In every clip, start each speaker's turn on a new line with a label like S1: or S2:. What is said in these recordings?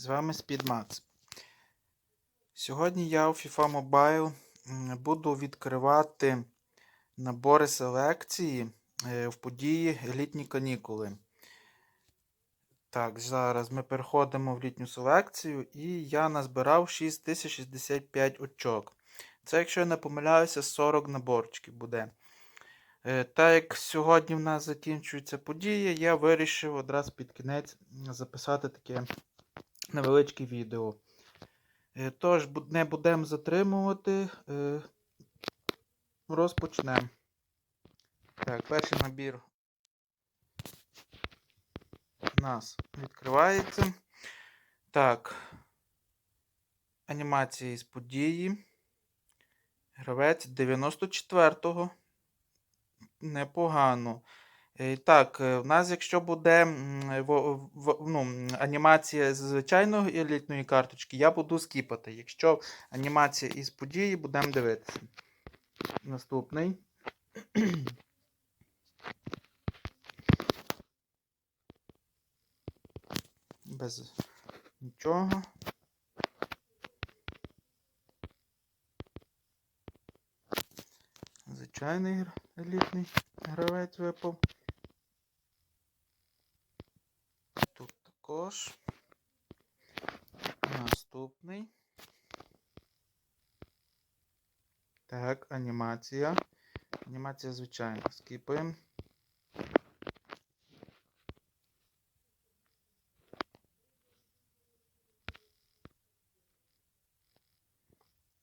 S1: З вами SpeedMax. Сьогодні я у FIFA Mobile буду відкривати набори селекції е, в події літні канікули. Так, зараз ми переходимо в літню селекцію і я назбирав 6065 очок. Це, якщо я не помиляюся, 40 наборчиків буде. Е, Так як сьогодні в нас закінчується подія, я вирішив одразу під кінець записати таке невеличке відео. Е, Тож, не будемо затримувати, е, розпочнемо. Так, перший набір у нас відкривається. Так. Анімації з події. Гравець 94-го. Непогано. Е, Так, е, в нас, якщо буде ну, анімація з звичайної елітної карточки, я буду скіпати. Якщо анімація із події, будемо дивитися. Наступний. Без нічого. Звичайний елітний гравець випав. Тут також. Наступний. Так, анімація. Анімація звичайна. Скіпаємо.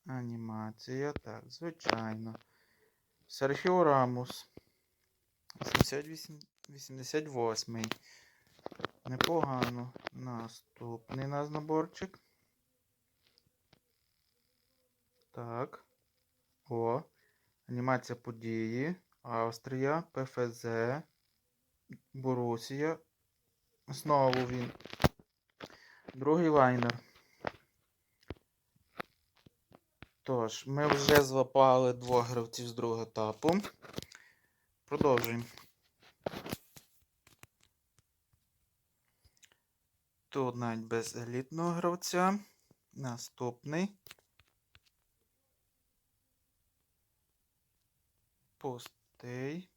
S1: Анімація. Так, звичайно. Серхіо Рамус. 88, 88. Непогано. Наступний у нас наборчик. Так. О. Анімація події. Австрія, ПФЗ, Борусія. Знову він. Другий лайнер. Тож, ми вже злапали двох гравців з другого етапу. Продовжуємо. Тут навіть без елітного гравця. Наступний. Пустий.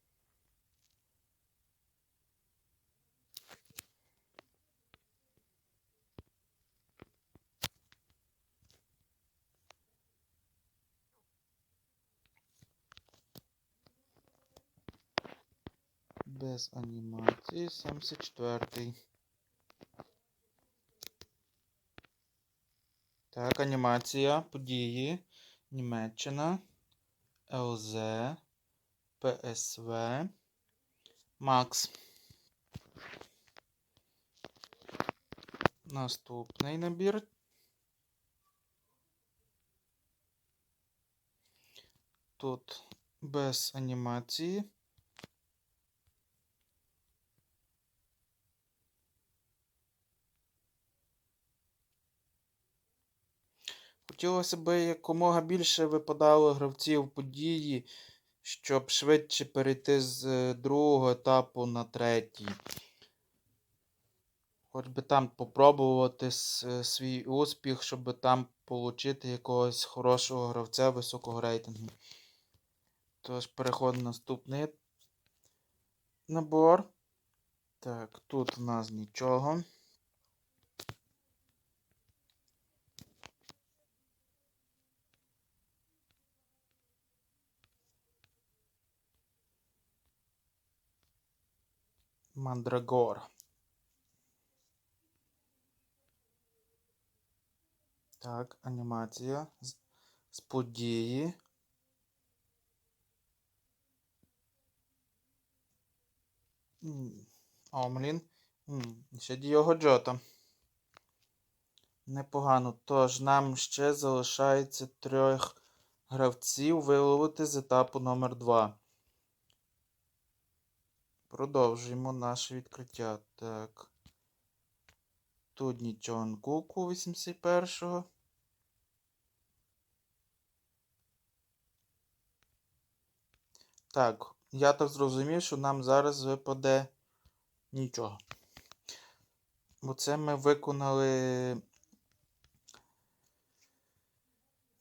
S1: Без анімації 74. Так, анімація, події, Німеччина, ЛЗ, ПСВ, Макс. Наступний набір. Тут без анімації. Хотілося б якомога більше випадало гравців події, щоб швидше перейти з е, другого етапу на третій. Хоч би там попробувати е, свій успіх, щоб там отримати якогось хорошого гравця високого рейтингу. Тож переходимо на наступний набор. Так, тут у нас нічого. Мандрагор. Так, анімація з, події. Омлін. Ще Діого Джота. Непогано. Тож нам ще залишається трьох гравців виловити з етапу номер 2. Продовжуємо наше відкриття. Так. Тут нічого Куку 81-го. Так, я так зрозумів, що нам зараз випаде нічого. Бо це ми виконали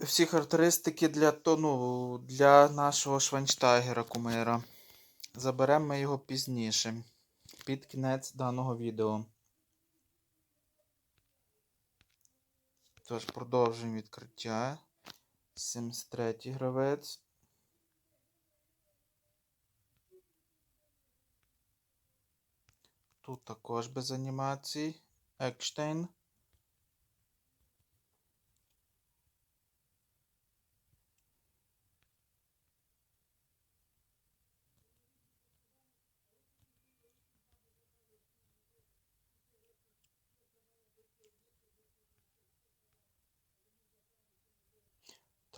S1: всі характеристики для тону для нашого Шванштайгера кумира. Заберемо ми його пізніше, під кінець даного відео. Тож, продовжуємо відкриття. 73 гравець. Тут також без анімацій. Екштейн.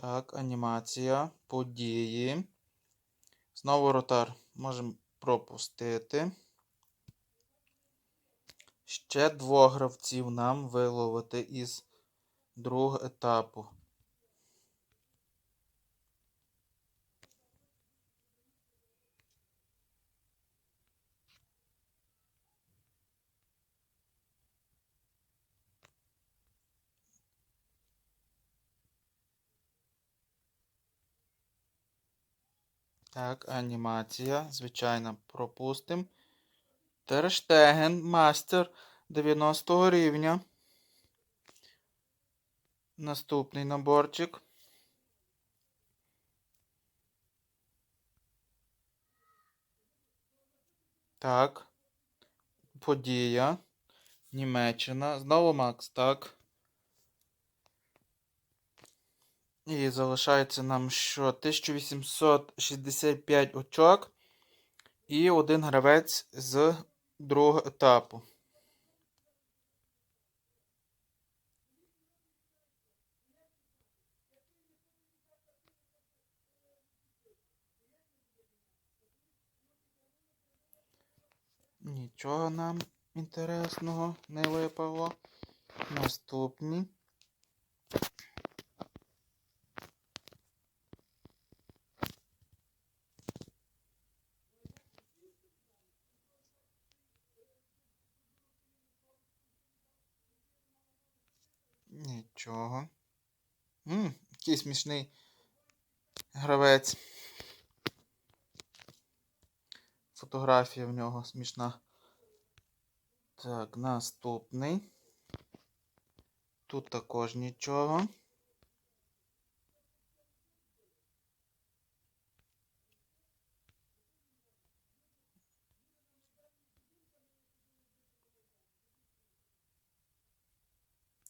S1: Так, анімація, події. Знову ротар можемо пропустити. Ще двох гравців нам виловити із другого етапу. Так, анімація. Звичайно, пропустимо. Терштеген, мастер 90 рівня. Наступний наборчик. Так. Подія. Німеччина. Знову Макс, так. І залишається нам що? 1865 очок. І один гравець з другого етапу. Нічого нам інтересного не випало. Наступні. Нічого. Ммм, який смішний гравець. Фотографія в нього смішна. Так, наступний. Тут також нічого.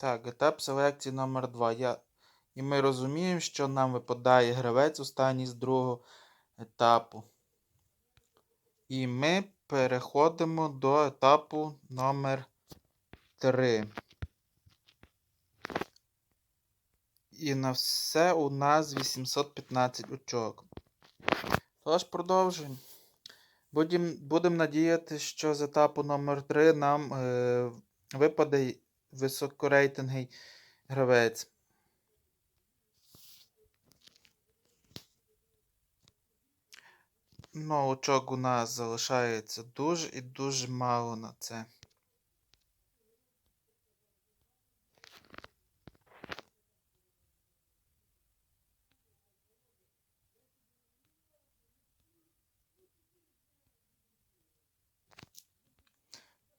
S1: Так, етап селекції номер 2. Я... І ми розуміємо, що нам випадає гравець останній з другого етапу. І ми переходимо до етапу номер 3. І на все у нас 815 очок. Тож продовжуємо. Будемо будем надіяти, що з етапу номер 3 нам е, випаде високорейтингий гравець. Ну, очок у нас залишається дуже і дуже мало на це.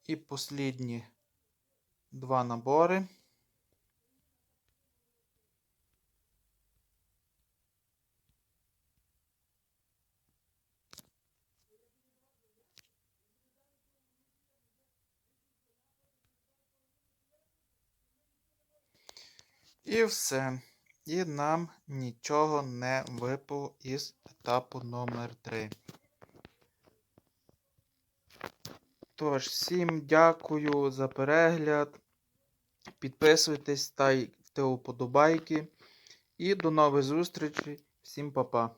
S1: І послідні два набори. І все. І нам нічого не випало із етапу номер 3. Тож, всім дякую за перегляд. Підписуйтесь, ставте вподобайки. І до нових зустрічей. Всім па-па.